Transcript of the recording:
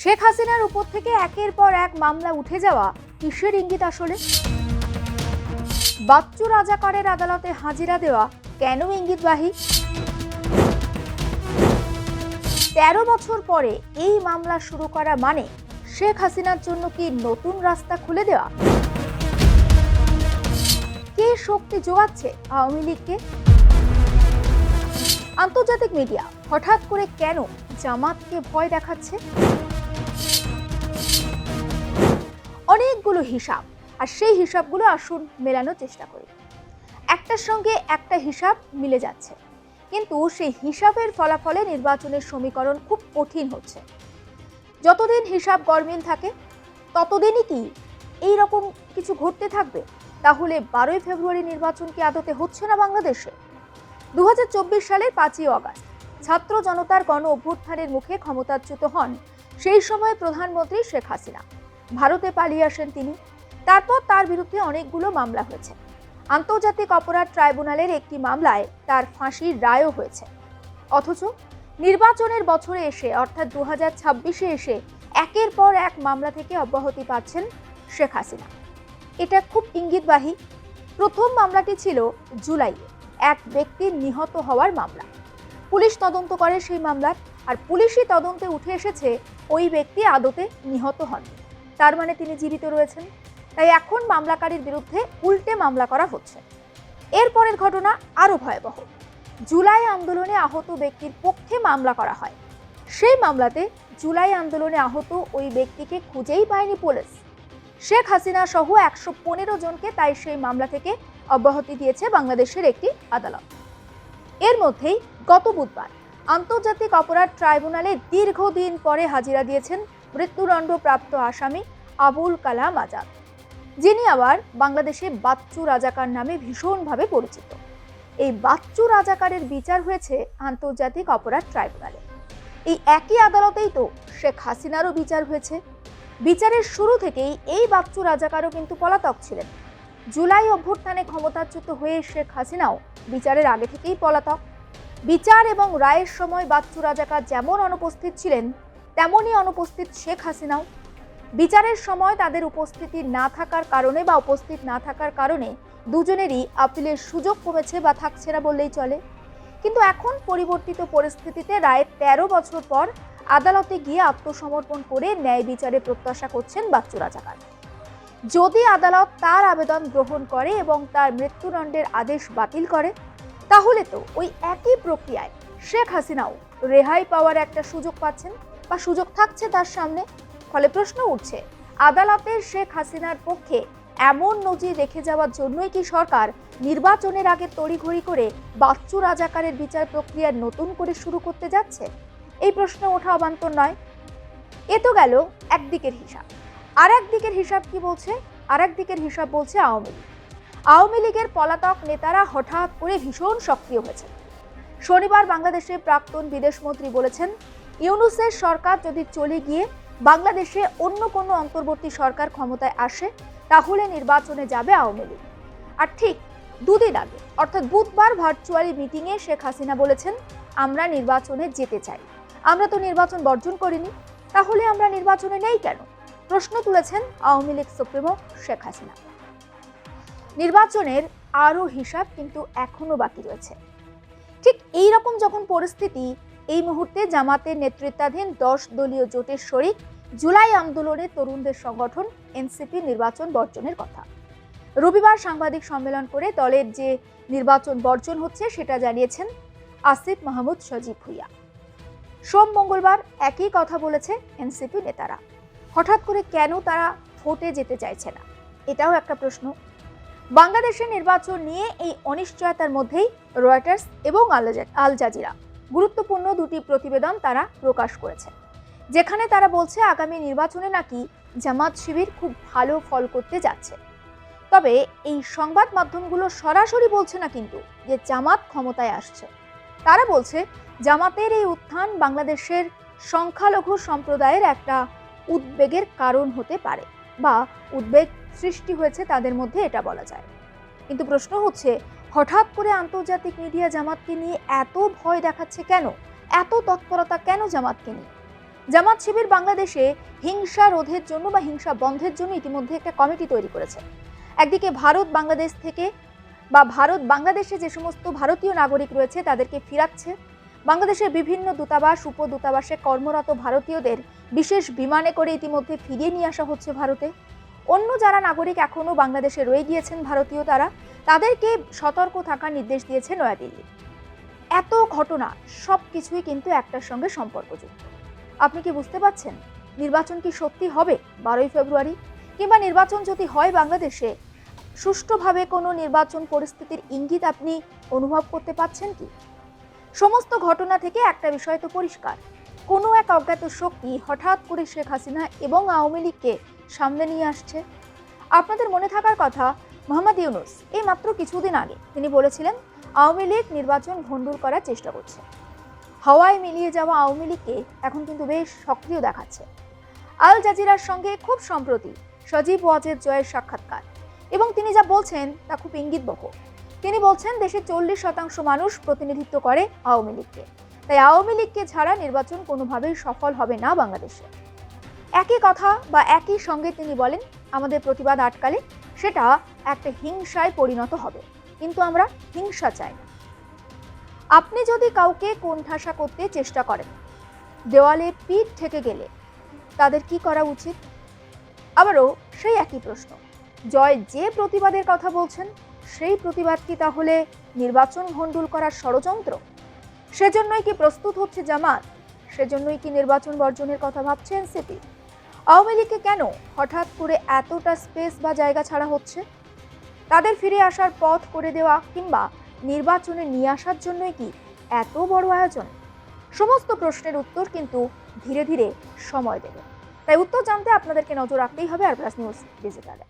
শেখ হাসিনার উপর থেকে একের পর এক মামলা উঠে যাওয়া কিসের ইঙ্গিত আসলে? বাচ্চু রাজাকারের আদালতে হাজিরা দেওয়া কেন ইঙ্গিতবাহী? তেরো বছর পরে এই মামলা শুরু করা মানে শেখ হাসিনার জন্য কি নতুন রাস্তা খুলে দেওয়া? কে শক্তি যোগাচ্ছে আওয়ামী লীগকে? আন্তর্জাতিক মিডিয়া হঠাৎ করে কেন জামাতকে ভয় দেখাচ্ছে? অনেকগুলো হিসাব। আর সেই হিসাবগুলো আসুন মেলানোর চেষ্টা করি। একটার সঙ্গে একটা হিসাব মিলে যাচ্ছে। কিন্তু সেই হিসাবের ফলাফলে নির্বাচনের সমীকরণ খুব কঠিন হচ্ছে। যতদিন হিসাব গরমিল থাকে, ততদিনই কি এই রকম কিছু ঘটতে থাকবে? তাহলে বারোই ফেব্রুয়ারি নির্বাচন কি আদতে হচ্ছে না বাংলাদেশে? দু হাজার চব্বিশ সালের পাঁচই অগাস্ট, ছাত্র জনতার গণ অভ্যুত্থানের মুখে ক্ষমতাচ্যুত হন সেই সময় প্রধানমন্ত্রী শেখ হাসিনা। ভারতে পালিয়ে আসেন তিনি। তারপর তার বিরুদ্ধে অনেকগুলো মামলা হয়েছে। আন্তর্জাতিক অপরাধ ট্রাইব্যুনালের একটি মামলায় তার ফাঁসির রায়ও হয়েছে। অথচ নির্বাচনের বছরে এসে, অর্থাৎ দু ছাব্বিশে এসে একের পর এক মামলা থেকে অব্যাহতি পাচ্ছেন শেখ হাসিনা। এটা খুব ইঙ্গিতবাহী। প্রথম মামলাটি ছিল জুলাইয়ে, এক ব্যক্তির নিহত হওয়ার মামলা। পুলিশ তদন্ত করে সেই মামলার, আর পুলিশি তদন্তে উঠে এসেছে ওই ব্যক্তি আদতে নিহত হন তার মানে তিনি জীবিত রয়েছেন। তাই এখন মামলাকারীর বিরুদ্ধে উল্টে মামলা করা হচ্ছে। এরপরের ঘটনা আরও ভয়াবহ। জুলাই আন্দোলনে আহত ব্যক্তির পক্ষে মামলা করা হয়। সেই মামলাতে জুলাই আন্দোলনে আহত ওই ব্যক্তিকে খুঁজেই পায়নি পুলিশ। শেখ হাসিনা সহ একশো পনেরো জনকে তাই সেই মামলা থেকে অব্যাহতি দিয়েছে বাংলাদেশের একটি আদালত। এর মধ্যেই গত বুধবার আন্তর্জাতিক অপরাধ ট্রাইব্যুনালে দীর্ঘদিন পরে হাজিরা দিয়েছেন মৃত্যুদণ্ডপ্রাপ্ত আসামি আবুল কালাম আজাদ, যিনি আবার বাংলাদেশে বাচ্চু রাজাকার নামে ভীষণভাবে পরিচিত। এই বাচ্চু রাজাকারের বিচার হয়েছে আন্তর্জাতিক অপরাধ ট্রাইব্যুনালে। এই একই আদালতেই তো শেখ হাসিনারও বিচার হয়েছে। বিচারের শুরু থেকেই এই বাচ্চু রাজাকারও কিন্তু পলাতক ছিলেন। জুলাই অভ্যুত্থানে ক্ষমতাচ্যুত হয়ে শেখ হাসিনাও বিচারের আগে থেকেই পলাতক। বিচার এবং রায়ের সময় বাচ্চু রাজাকার যেমন অনুপস্থিত ছিলেন, তেমনই অনুপস্থিত শেখ হাসিনাও। বিচারের সময় তাদের উপস্থিতি না থাকার কারণে বা উপস্থিত না থাকার কারণে দুজনেরই আপিলের সুযোগ কমেছে বা থাকছে না বললেই চলে। কিন্তু এখন পরিবর্তিত পরিস্থিতিতে রায়ের তেরো বছর পর আদালতে গিয়ে আত্মসমর্পণ করে ন্যায় বিচারে প্রত্যাশা করছেন বাচ্চু রাজাকার। যদি আদালত তার আবেদন গ্রহণ করে এবং তার মৃত্যুদণ্ডের আদেশ বাতিল করে তাহলে তো ওই একই প্রক্রিয়ায় শেখ হাসিনাও রেহাই পাওয়ার একটা সুযোগ পাচ্ছেন বা সুযোগ থাকছে তার সামনে? ফলে প্রশ্ন উঠছে আদালতের শেখ হাসিনার পক্ষে এমন নজির রেখে যাওয়ার জন্যই কি সরকার নির্বাচনের আগে তড়িঘড়ি করে বাচ্চু রাজাকারের বিচার প্রক্রিয়া নতুন করে শুরু করতে যাচ্ছে? এই প্রশ্ন ওঠা অবান্তর নয়। এ তো গেল একদিকের হিসাব। আর একদিকের হিসাব কি বলছে? আর একদিকের হিসাব বলছে আওয়ামী লীগ। আওয়ামী লীগের পলাতক নেতারা হঠাৎ করে ভীষণ সক্রিয় হয়েছে শনিবার বাংলাদেশের প্রাক্তন বিদেশমন্ত্রী বলেছেন, ইউনুসের সরকার যদি চলে গিয়ে বাংলাদেশে অন্য কোনো অন্তর্বর্তী সরকার ক্ষমতায় আসে, তাহলে নির্বাচনে যাবে আওয়ামী লীগ। আর ঠিক দুদিন আগে, অর্থাৎ বুধবার ভার্চুয়ালি মিটিংয়ে শেখ হাসিনা বলেছেন, আমরা নির্বাচনে যেতে চাই। আমরা তো নির্বাচন বর্জন করিনি, তাহলে আমরা নির্বাচনে নেই কেন? প্রশ্ন তুলেছেন আওয়ামী লীগ সুপ্রিমো শেখ হাসিনা। নির্বাচনের আরও হিসাব কিন্তু এখনও বাকি রয়েছে। ঠিক এই রকম যখন পরিস্থিতি, এই মুহূর্তে জামাতের নেতৃত্বাধীন দশ দলীয় জোটের শরিক জুলাই আন্দোলনে তরুণদের সংগঠন এনসিপি নির্বাচন বর্জনের কথা। রবিবার সাংবাদিক সম্মেলন করে দলের যে নির্বাচন বর্জন হচ্ছে সেটা জানিয়েছেন আসিফ মাহমুদ সজীব ভুইয়া। সোম মঙ্গলবার একই কথা বলেছে এনসিপি নেতারা। হঠাৎ করে কেন তারা ভোটে যেতে চাইছে না? এটাও একটা প্রশ্ন। বাংলাদেশের নির্বাচন নিয়ে এই অনিশ্চয়তার মধ্যেই রয়টার্স এবং আল জাজিরা গুরুত্বপূর্ণ দুটি প্রতিবেদন তারা প্রকাশ করেছে, যেখানে তারা বলছে আগামী নির্বাচনে নাকি জামাত শিবির খুব ভালো ফল করতে যাচ্ছে। তবে এই সংবাদ মাধ্যমগুলো সরাসরি বলছে না কিন্তু যে জামাত ক্ষমতায় আসছে। তারা বলছে জামাতের এই উত্থান বাংলাদেশের সংখ্যালঘু সম্প্রদায়ের একটা উদ্বেগের কারণ হতে পারে বা উদ্বেগ সৃষ্টি হয়েছে তাদের মধ্যে এটা বলা যায়। কিন্তু প্রশ্ন হচ্ছে, হঠাৎ করে আন্তর্জাতিক মিডিয়া জামাতকে নিয়ে এত ভয় দেখাচ্ছে কেন? এত তৎপরতা কেন জামাতকে নিয়ে? জামাত শিবির বাংলাদেশে হিংসা রোধের জন্য বা হিংসা বন্ধের জন্য ইতিমধ্যে একটা কমিটি তৈরি করেছে। একদিকে ভারত বাংলাদেশ থেকে বা ভারত বাংলাদেশে যে সমস্ত ভারতীয় নাগরিক রয়েছে তাদেরকে ফিরাচ্ছে। বাংলাদেশের বিভিন্ন দূতাবাস, উপদূতাবাসে কর্মরত ভারতীয়দের বিশেষ বিমানে করে ইতিমধ্যে ফিরিয়ে নিয়ে আসা হচ্ছে ভারতে। অন্য যারা নাগরিক এখনও বাংলাদেশে রয়ে গিয়েছেন ভারতীয় তারা, তাদেরকে সতর্ক থাকার নির্দেশ দিয়েছে নয়াদিল্লি। এত ঘটনা সব কিছুই কিন্তু একটার সঙ্গে সম্পর্কযুক্ত। আপনি কি বুঝতে পারছেন? নির্বাচন কি সত্যি হবে বারোই ফেব্রুয়ারি? কিংবা নির্বাচন যদি হয় বাংলাদেশে, সুষ্ঠুভাবে কোনো নির্বাচন পরিস্থিতির ইঙ্গিত আপনি অনুভব করতে পাচ্ছেন কি? সমস্ত ঘটনা থেকে একটা বিষয় তো পরিষ্কার। কোনো এক অজ্ঞাত শক্তি হঠাৎ করে শেখ হাসিনা এবং আওয়ামী লীগকে সামনে নিয়ে আসছে। আপনাদের মনে থাকার কথা, মোহাম্মদ ইউনুস, এই মাত্র কিছুদিন আগে তিনি বলেছিলেন, আওয়ামী লীগ নির্বাচন ভণ্ডুর করার চেষ্টা করছে। হাওয়ায় মিলিয়ে যাওয়া আওয়ামী লীগকে এখন কিন্তু বেশ সক্রিয় দেখাচ্ছে। আল জাজিরার সঙ্গে খুব সম্প্রতি সজীব ওয়াজেদ জয়ের সাক্ষাৎকার এবং তিনি যা বলছেন তা খুব ইঙ্গিতবহ। তিনি বলছেন দেশের চল্লিশ শতাংশ মানুষ প্রতিনিধিত্ব করে আওয়ামী লীগকে। তাই আওয়ামী লীগকে ছাড়া নির্বাচন কোনোভাবেই সফল হবে না বাংলাদেশে। একই কথা বা একই সঙ্গে তিনি বলেন, আমাদের প্রতিবাদ আটকালে সেটা একটা হিংসায় পরিণত হবে। কিন্তু আমরা হিংসা চাই না। আপনি যদি কাউকে কোণঠাসা করতে চেষ্টা করেন, দেওয়ালে পিঠ থেকে গেলে তাদের কি করা উচিত? আবারও সেই একই প্রশ্ন। জয় যে প্রতিবাদের কথা বলছেন, সেই প্রতিবাদ কি তাহলে নির্বাচন ভণ্ডুল করার ষড়যন্ত্র? সেজন্যই কি প্রস্তুত হচ্ছে জামাত? সেজন্যই কি নির্বাচন বর্জনের কথা ভাবছে এনসিপি? আওয়ামী লীগকে কেন হঠাৎ করে এতটা স্পেস বা জায়গা ছাড়া হচ্ছে? তাদের ফিরে আসার পথ করে দেওয়া কিংবা নির্বাচনে নিয়ে আসার জন্যই কি এত বড় আয়োজন? সমস্ত প্রশ্নের উত্তর কিন্তু ধীরে ধীরে সময় দেবে। তাই উত্তর জানতে আপনাদেরকে নজর রাখতেই হবে আর প্লাস নিউজ ডিজিটালে।